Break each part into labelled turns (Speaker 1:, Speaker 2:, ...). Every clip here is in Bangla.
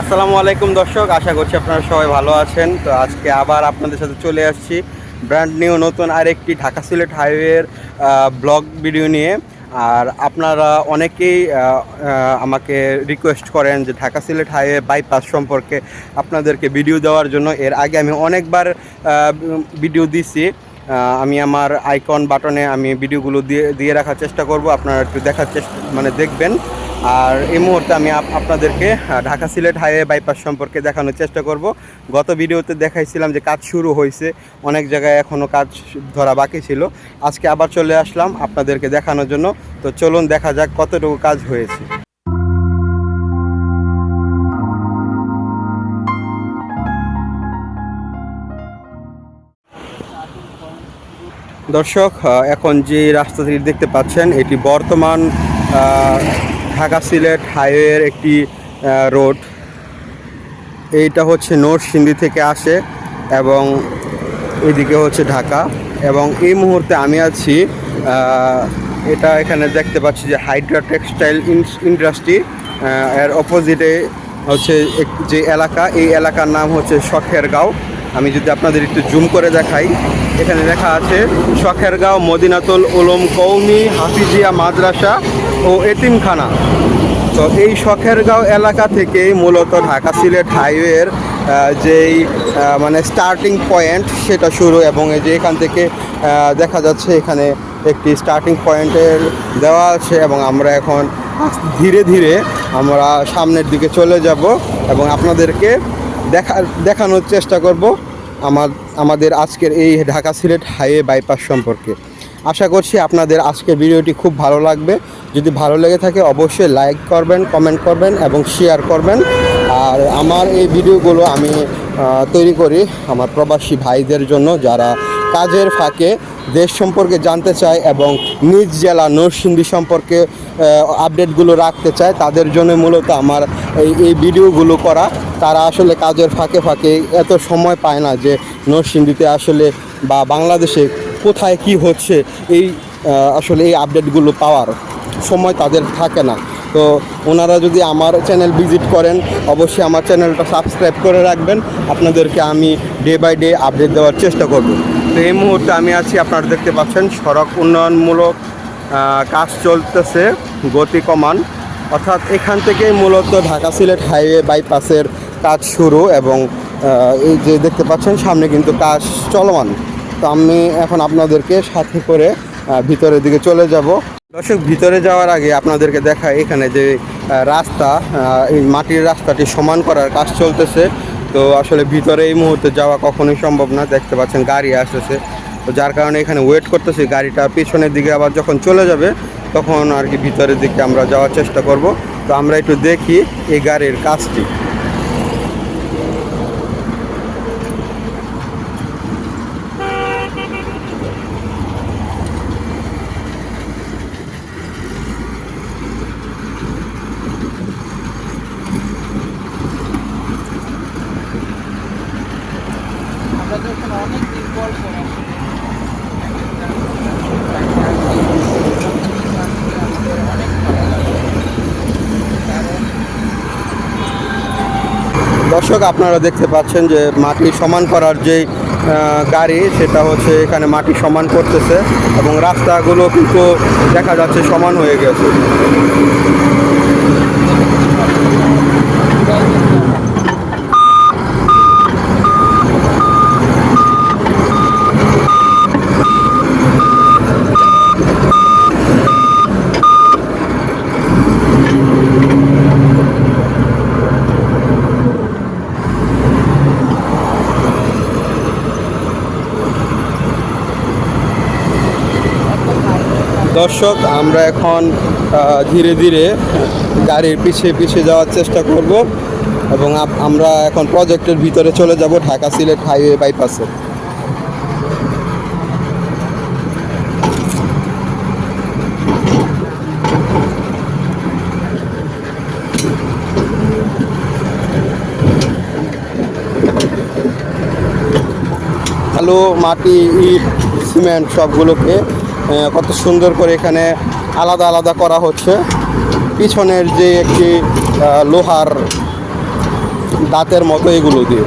Speaker 1: আসসালামু আলাইকুম দর্শক, আশা করছি আপনারা সবাই ভালো আছেন। তো আজকে আবার আপনাদের সাথে চলে আসছি ব্র্যান্ড নিউ নতুন আরেকটি ঢাকা সিলেট হাইওয়ের ব্লগ ভিডিও নিয়ে। আর আপনারা অনেকেই আমাকে রিকোয়েস্ট করেন যে ঢাকা সিলেট হাইওয়ে বাইপাস সম্পর্কে আপনাদেরকে ভিডিও দেওয়ার জন্য। এর আগে আমি অনেকবার ভিডিও দিছি। আমি আমার আইকন বাটনে আমি ভিডিওগুলো দিয়ে দিয়ে রাখার চেষ্টা করব। আপনারা একটু দেখার চেষ্টা মানে দেখবেন। আর এই মুহূর্তে আমি আপ- আপনাদেরকে ঢাকা সিলেট হাইওয়ে বাইপাস সম্পর্কে দেখানোর চেষ্টা করব। গত ভিডিওতে দেখাইছিলাম যে কাজ শুরু হয়েছে, অনেক জায়গায় এখনও কাজ ধরা বাকি ছিল। আজকে আবার চলে আসলাম আপনাদেরকে দেখানোর জন্য। তো চলুন দেখা যাক কতটুকু কাজ হয়েছে। দর্শক এখন যে রাস্তাটি দেখতে পাচ্ছেন, এটি বর্তমান ঢাকা সিলেট হাইওয়ের একটি রোড। এইটা হচ্ছে নরসিংদী থেকে আসে এবং এদিকে হচ্ছে ঢাকা এবং এই মুহূর্তে আমি আছি এটা এখানে দেখতে পাচ্ছি যে হাইড্রা টেক্সটাইল ইন্ডাস্ট্রি এর অপোজিটে হচ্ছে যে এলাকা, এই এলাকার নাম হচ্ছে শখেরগাঁও। আমি যদি আপনাদের একটু জুম করে দেখাই, এখানে লেখা আছে, শখেরগাঁও মদিনাতুল উলুম কৌমি হাফিজিয়া মাদ্রাসা। ও এতিমখানা। তো এই শখেরগাঁও এলাকা থেকেই মূলত ঢাকা সিলেট হাইওয়ের যেই মানে স্টার্টিং পয়েন্ট সেটা শুরু এবং এই যে এখান থেকে দেখা যাচ্ছে এখানে একটি স্টার্টিং পয়েন্টের দেওয়া আছে এবং আমরা এখন ধীরে ধীরে আমরা সামনের দিকে চলে যাব এবং আপনাদেরকে দেখা, দেখানোর চেষ্টা করব আমার, আমাদের আজকের এই ঢাকা সিলেট হাইওয়ে বাইপাস সম্পর্কে। আশা করছি আপনাদের আজকে ভিডিওটি খুব ভালো লাগবে। যদি ভালো লেগে থাকে অবশ্যই লাইক করবেন কমেন্ট করবেন এবং শেয়ার করবেন। আর আমার এই ভিডিওগুলো আমি তৈরি করি আমার প্রবাসী ভাইদের জন্য যারা কাজের ফাঁকে দেশ সম্পর্কে জানতে চায় এবং নিজ জেলা নরসিংদী সম্পর্কে আপডেটগুলো রাখতে চায়, তাদের জন্য মূলত আমার এই এই ভিডিওগুলো করা। তারা আসলে কাজের ফাঁকে ফাঁকে এত সময় পায় না যে নরসিংদীতে আসলে বা বাংলাদেশে কোথায় কি হচ্ছে, এই আসলে এই আপডেটগুলো পাওয়ার সময় তাদের থাকে না। তো ওনারা যদি আমার চ্যানেল ভিজিট করেন, অবশ্যই আমার চ্যানেলটা সাবস্ক্রাইব করে রাখবেন। আপনাদেরকে আমি ডে বাই ডে আপডেট দেওয়ার চেষ্টা করব। তো এই মুহূর্তে আমি আছি, আপনারা দেখতে পাচ্ছেন, সড়ক উন্নয়নমূলক কাজ চলতেছে, গতি কমান। অর্থাৎ এখান থেকেই মূলত ঢাকা সিলেট হাইওয়ে বাইপাসের কাজ শুরু এবং এই যে দেখতে পাচ্ছেন, সামনে কিন্তু কাজ চলমান। তো আমি এখন আপনাদেরকে সাথে করে ভিতরের দিকে চলে যাব। দর্শক, ভিতরে যাওয়ার আগে আপনাদেরকে দেখা এখানে যে রাস্তা এই মাটির রাস্তাটি সমান করার কাজ চলতেছে। তো আসলে ভিতরে এই মুহূর্তে যাওয়া কখনোই সম্ভব না। দেখতে পাচ্ছেন গাড়ি আসতেছে। তো যার কারণে এখানে ওয়েট করতেছি। গাড়িটা পিছনের দিকে আবার যখন চলে যাবে, তখন আর কি ভিতরের দিকে আমরা যাওয়ার চেষ্টা করব। তো আমরা একটু দেখি এই গাড়ির কাজটি
Speaker 2: আমরা যখন অনেক দিন পর পর আসি, অনেক ভালো লাগে। কারণ
Speaker 1: দর্শক, আপনারা দেখতে পাচ্ছেন যে মাটি সমান করার যে গাড়ি, সেটা হচ্ছে এখানে মাটি সমান করতেছে এবং রাস্তাগুলো কিন্তু দেখা যাচ্ছে সমান হয়ে গেছে। দর্শক, আমরা এখন ধীরে ধীরে গাড়ির পিছিয়ে পিছিয়ে যাওয়ার চেষ্টা করব এবং আমরা এখন প্রজেক্টের ভিতরে চলে যাব ঢাকা সিলেট হাইওয়ে বাইপাসে। আলু, মাটি, ইট, সিমেন্ট সবগুলোকে কত সুন্দর করে এখানে আলাদা আলাদা করা হচ্ছে। পিছনের যে একটি লোহার দাঁতের মতো এগুলো দিয়ে।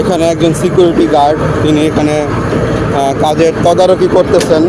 Speaker 1: এখানে একজন সিকিউরিটি গার্ড তিনি এখানে কাজের তদারকি করতেছেন।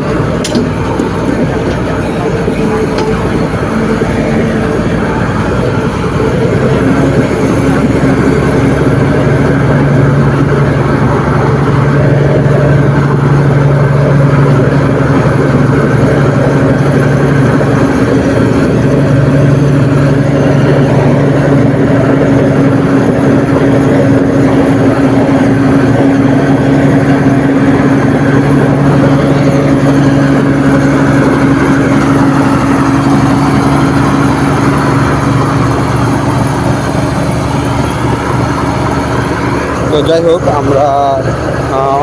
Speaker 1: তো যাই হোক, আমরা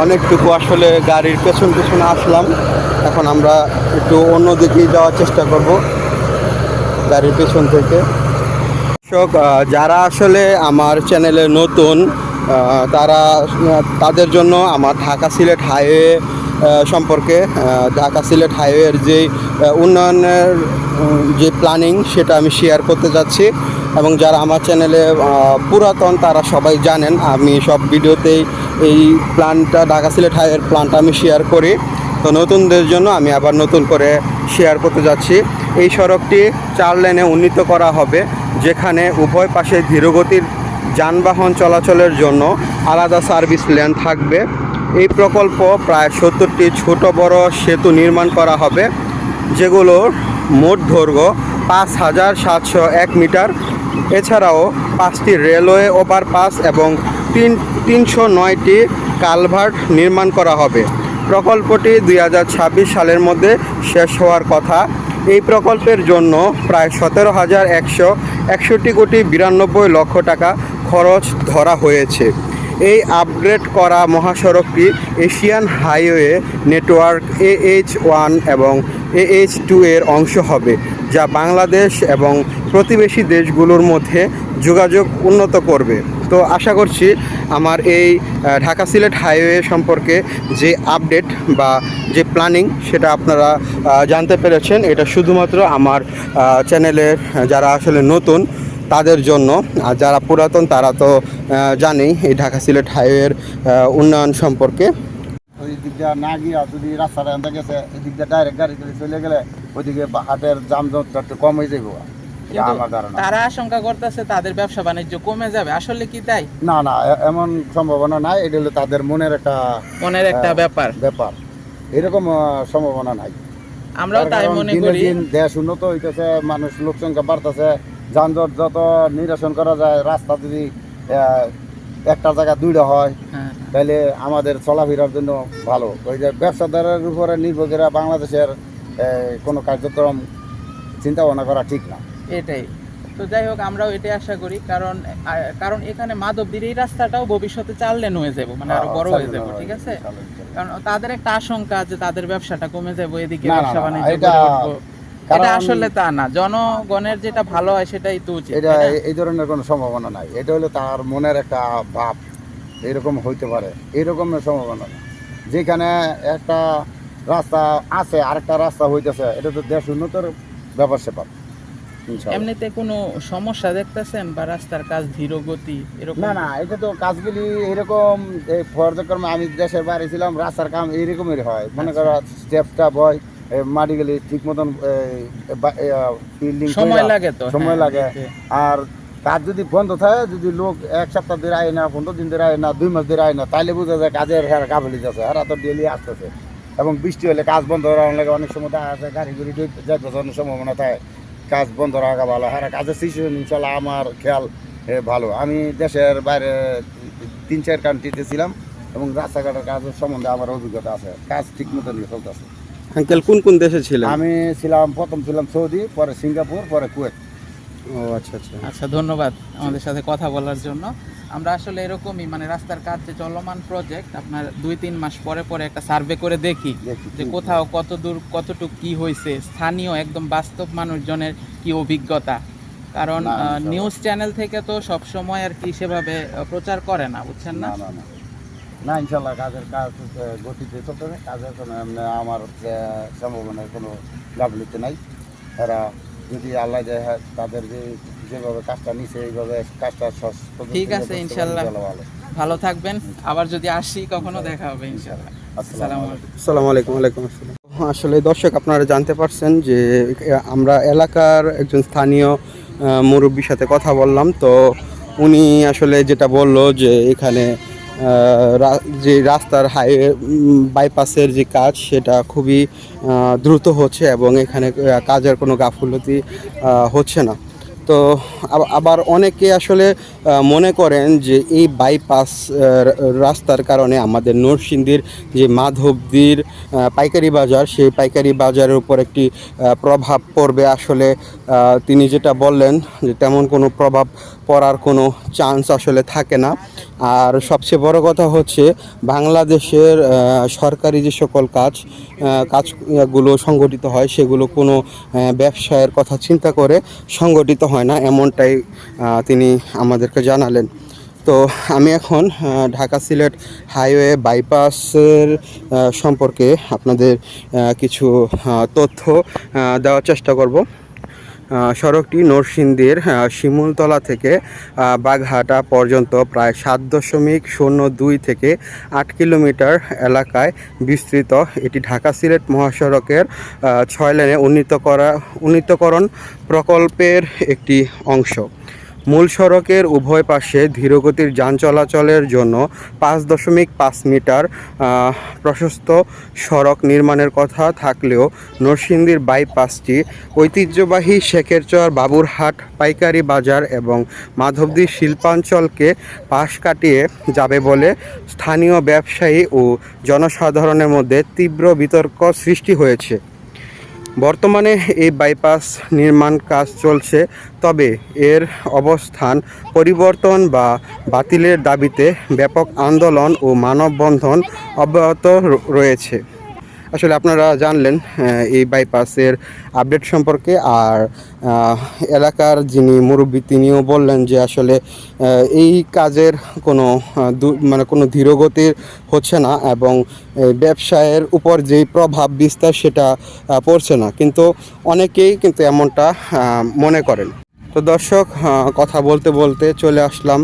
Speaker 1: অনেকটুকু আসলে গাড়ির পেছন পেছনে আসলাম। এখন আমরা একটু অন্য দিকে যাওয়ার চেষ্টা করব গাড়ির পেছন থেকে। দর্শক যারা আসলে আমার চ্যানেলে নতুন তারা তাদের জন্য আমার ঢাকা সিলেট হাইওয়ে সম্পর্কে ঢাকা সিলেট হাইওয়ের যে উন্নয়নের যে প্ল্যানিং সেটা আমি শেয়ার করতে যাচ্ছি। এবং যারা আমার চ্যানেলে পুরাতন তারা সবাই জানেন, আমি সব ভিডিওতেই এই প্ল্যানটা, ঢাকা সিলেট হাইওয়ের প্ল্যানটা আমি শেয়ার করি। তো নতুনদের জন্য আমি আবার নতুন করে শেয়ার করতে যাচ্ছি। এই সড়কটি চার লেনে উন্নীত করা হবে, যেখানে উভয় পাশে ধীরগতির যানবাহন চলাচলের জন্য আলাদা সার্ভিস লেন থাকবে। এই প্রকল্প প্রায় সত্তরটি ছোট বড় সেতু নির্মাণ করা হবে, যেগুলোর মোট দৈর্ঘ্য পাঁচ হাজার সাতশো এক মিটার। এছাড়াও পাঁচটি রেলওয়ে ওভারপাস এবং তিন, তিনশো নয়টি কালভার্ট নির্মাণ করা হবে। প্রকল্পটি দুই হাজার ছাব্বিশ সালের মধ্যে শেষ হওয়ার কথা। এই প্রকল্পের জন্য প্রায় সতেরো হাজার একশো একষট্টি কোটি বিরানব্বই লক্ষ টাকা খরচ ধরা হয়েছে। এই আপগ্রেড করা মহাসড়কটি Asian highway network A H one এবং এ এইচ টু এর অংশ হবে, যা বাংলাদেশ এবং প্রতিবেশী দেশগুলোর মধ্যে যোগাযোগ উন্নত করবে। তো আশা করছি আমার এই ঢাকা সিলেট হাইওয়ে সম্পর্কে যে আপডেট বা যে প্ল্যানিং সেটা আপনারা জানতে পেরেছেন। এটা শুধুমাত্র আমার চ্যানেলের যারা আসলে নতুন, তাদের জন্য। আর যারা পুরাতন, তারা তো জানেই এই ঢাকা সিলেট হাইওয়ের উন্নয়ন সম্পর্কে।
Speaker 3: ওই দিক দিয়ে না গিয়া রাস্তাটা গেছে এই দিক দিয়ে ডাইরেক্ট গাড়ি চলে গেলে ওইদিকে হাটের জটটা একটু কম হয়ে যাব
Speaker 2: তারা আশঙ্কা করতেছে তাদের ব্যবসা বাণিজ্য কমে যাবে। আসলে কি তাই?
Speaker 3: না না এমন সম্ভাবনা নাই। এটা হলো তাদের মনের একটা
Speaker 2: মনের একটা। ব্যাপার।
Speaker 3: ব্যাপার। এরকম সম্ভাবনা নাই।
Speaker 2: আমরাও তাই মনে করি।
Speaker 3: দিন দেশ উন্নত হইতেছে মানুষ লোক সংখ্যা বাড়তেছে যানজট যত নিরসন করা যায় রাস্তা যদি একটা জায়গা দুইটা হয়
Speaker 2: হ্যাঁ,
Speaker 3: তাহলে আমাদের চলাফেরার জন্য ভালো। ওই যে ব্যবসাদারের উপরে নির্ভর করে বাংলাদেশের কোনো কার্যক্রম চিন্তা ভাবনা করা ঠিক না।
Speaker 2: এটাই। তো যাই হোক আমরাও এটাই আশা করি। কারণ কারণ এখানে মাধবদীর এই রাস্তাটাও ভবিষ্যতে চার লেন হয়ে যাবে মানে আরও বড় হয়ে যাবে ঠিক আছে? কারণ তাদের একটা আশঙ্কা যে তাদের ব্যবসাটা কমে যাবে এদিকে ব্যবসা বাণিজ্য
Speaker 3: এটা
Speaker 2: আসলে তা না জনগণের যেটা ভালো হয় সেটাই তো উচিত
Speaker 3: এটা এই ধরনের কোনো সম্ভাবনা নাই। এটা হলো তার মনের একটা ভাব এরকম হইতে পারে এরকমের সম্ভাবনা না যেখানে একটা রাস্তা আছে আরেকটা রাস্তা হইতেছে এটা তো দেশ উন্নতর ব্যাপার স্যাপার।
Speaker 2: এমনিতে কোনো সমস্যা দেখতেছেন বা রাস্তার কাজ ধীর গতি এরকম?
Speaker 3: না না এটা তো কাজগুলি এরকম এই পর্যায়ক্রমে আমি দেশের বাইরে ছিলাম রাস্তার কাম এইরকমের হয়। মনে করো স্টেপটা বয় মাটিগুলি ঠিক মতন বিল্ডিং
Speaker 2: সময় লাগে তো
Speaker 3: সময়
Speaker 2: হ্যাঁ,
Speaker 3: লাগে। আর কাজ যদি বন্ধ থাকে যদি লোক এক সপ্তাহ ধরে আয় না পনেরো দিন ধরে আয় না দুই মাস ধরে আয় না তাহলে বোঝা যায় কাজের হ্যাঁ গাফলি যাচ্ছে আর তো ডেলি আসতেছে। এবং বৃষ্টি হলে কাজ বন্ধ হওয়ার লাগে অনেক সময় দেখা আছে গাড়ি গুড়ি যাইতেছে অনেক সম্ভাবনা থাকে। কাজ বন্ধ রাখা ভালো। হ্যাঁ কাজের সিচুয়েশন ইনশাল্লাহ আমার খেয়াল ভালো। আমি দেশের বাইরে তিন চার কান্ট্রিতে ছিলাম এবং রাস্তাঘাটের কাজের সম্বন্ধে আমার অভিজ্ঞতা আছে। কাজ ঠিক মতো নিয়ে চলতেছে।
Speaker 1: আঙ্কেল কোন কোন দেশে ছিলেন?
Speaker 3: আমি ছিলাম প্রথম ছিলাম সৌদি পরে সিঙ্গাপুর পরে কুয়েত।
Speaker 1: ও আচ্ছা আচ্ছা।
Speaker 2: আচ্ছা ধন্যবাদ আমাদের সাথে কথা বলার জন্য। আমরা আসলে এরকমই মানে রাস্তার কাজ যে চলমান প্রজেক্ট আপনার দুই তিন মাস পরে পরে একটা সার্ভে করে দেখি যে কোথাও কত দূর কতটুক কি হয়েছে স্থানীয় একদম বাস্তব মানুষজনের কি অভিজ্ঞতা। কারণ নিউজ চ্যানেল থেকে তো সব সময় আর কি সেভাবে প্রচার করে না বুঝছেন না?
Speaker 3: না ইনশাল্লাহ কাজের কাজ গতিতে চলতেছে। কাজের কোনো আমার সম্ভাবনার কোনো গাফলিতে নাই। এরা যদি আল্লাহ যায় হ্যাঁ, তাদের যে যেভাবে কাজটা নিছে এইভাবে কাজটা
Speaker 2: ঠিক আছে, ইনশাল্লাহ।
Speaker 3: ভালো।
Speaker 2: ভালো থাকবেন। আবার যদি আসি কখনো দেখা হবে ইনশাআল্লাহ আসসালামু আলাইকুম।
Speaker 1: আলাইকুম। ওয়ালাইকুম আসসালাম। আসলে দর্শক আপনারা জানতে পারছেন যে আমরা এলাকার একজন স্থানীয় মুরব্বীর সাথে কথা বললাম। তো উনি আসলে যেটা বলল যে এখানে যে রাস্তার হাইওয়ে বাইপাসের যে কাজ, সেটা খুবই দ্রুত হচ্ছে এবং এখানে কাজের কোনো গাফুলতি হচ্ছে না। তো আবার অনেকে আসলে মনে করেন যে এই বাইপাস রাস্তার কারণে আমাদের নরসিংদীর যে মাধবদীর পাইকারি বাজার, সেই পাইকারি বাজারের উপর একটি প্রভাব পড়বে। আসলে তিনি যেটা বললেন যে তেমন কোনো প্রভাব পড়ার কোনো চান্স আসলে থাকে না। আর সবচেয়ে বড় কথা হচ্ছে, বাংলাদেশের সরকারি যে সকল কাজ কাজগুলো সংগঠিত হয়, সেগুলো কোনো ব্যবসায়ের কথা চিন্তা করে সংগঠিত হয় না, এমনটাই তিনি আমাদেরকে জানালেন। তো আমি এখন ঢাকা সিলেট হাইওয়ে বাইপাসের সম্পর্কে আপনাদের কিছু তথ্য দেওয়ার চেষ্টা করব। সড়কটি নরসিংদীর শিমুলতলা থেকে বাঘহাটা পর্যন্ত প্রায় সাত দশমিক শূন্য দুই থেকে আট কিলোমিটার এলাকায় বিস্তৃত। এটি ঢাকা সিলেট মহাসড়কের ছয় লেনে উন্নীত করা, উন্নীতকরণ প্রকল্পের একটি অংশ। মূল সড়কের উভয় পাশে ধীরগতির যান চলাচলের জন্য পাঁচ দশমিক পাঁচ মিটার প্রশস্ত সড়ক নির্মাণের কথা থাকলেও নরসিংদীর বাইপাসটি ঐতিহ্যবাহী শেখেরচর, বাবুরহাট, পাইকারি বাজার এবং মাধবদী শিল্পাঞ্চলকে পাশ কাটিয়ে যাবে বলে স্থানীয় ব্যবসায়ী ও জনসাধারণের মধ্যে তীব্র বিতর্ক সৃষ্টি হয়েছে। বর্তমানে এই বাইপাস নির্মাণ কাজ চলছে, তবে এর অবস্থান পরিবর্তন বা বাতিলের দাবিতে ব্যাপক আন্দোলন ও মানববন্ধন অব্যাহত রয়েছে। আসলে আপনারা জানলেন এই বাইপাসের আপডেট সম্পর্কে আর এলাকার যিনি মুরব্বী তিনিও বললেন যে আসলে এই কাজের কোনো মানে কোনো ধীরগতির হচ্ছে না এবং ব্যবসায়ের উপর যেই প্রভাব বিস্তার সেটা পড়ছে না। কিন্তু অনেকেই কিন্তু এমনটা মনে করেন। তো দর্শক কথা বলতে বলতে চলে আসলাম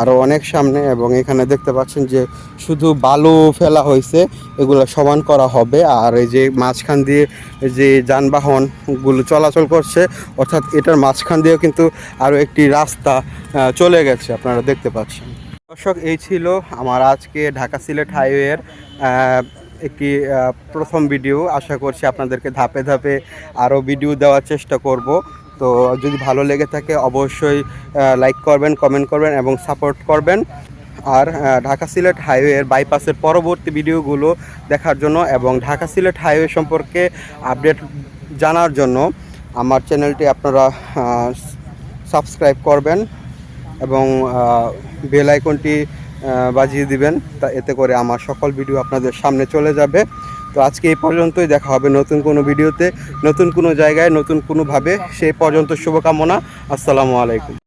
Speaker 1: আরও অনেক সামনে এবং এখানে দেখতে পাচ্ছেন যে শুধু বালু ফেলা হয়েছে, এগুলো সমান করা হবে। আর এই যে মাঝখান দিয়ে যে যানবাহনগুলো চলাচল করছে, অর্থাৎ এটার মাঝখান দিয়েও কিন্তু আরও একটি রাস্তা চলে গেছে, আপনারা দেখতে পাচ্ছেন। দর্শক, এই ছিল আমার আজকে ঢাকা সিলেট হাইওয়ের একটি প্রথম ভিডিও। আশা করছি আপনাদেরকে ধাপে ধাপে আরও ভিডিও দেওয়ার চেষ্টা করব। তো যদি ভালো লেগে থাকে অবশ্যই লাইক করবেন কমেন্ট করবেন এবং সাপোর্ট করবেন। আর ঢাকা সিলেট হাইওয়ের বাইপাসের পরবর্তী ভিডিওগুলো দেখার জন্য এবং ঢাকা সিলেট হাইওয়ে সম্পর্কে আপডেট জানার জন্য আমার চ্যানেলটি আপনারা সাবস্ক্রাইব করবেন এবং বেল আইকনটি বাজিয়ে দিবেন। তা এতে করে আমার সকল ভিডিও আপনাদের সামনে চলে যাবে। তো আজকে এই পর্যন্তই দেখা হবে নতুন কোনো ভিডিওতে, নতুন কোনো জায়গায়, নতুন কোনোভাবে। সেই পর্যন্ত শুভকামনা। আসসালামু আলাইকুম।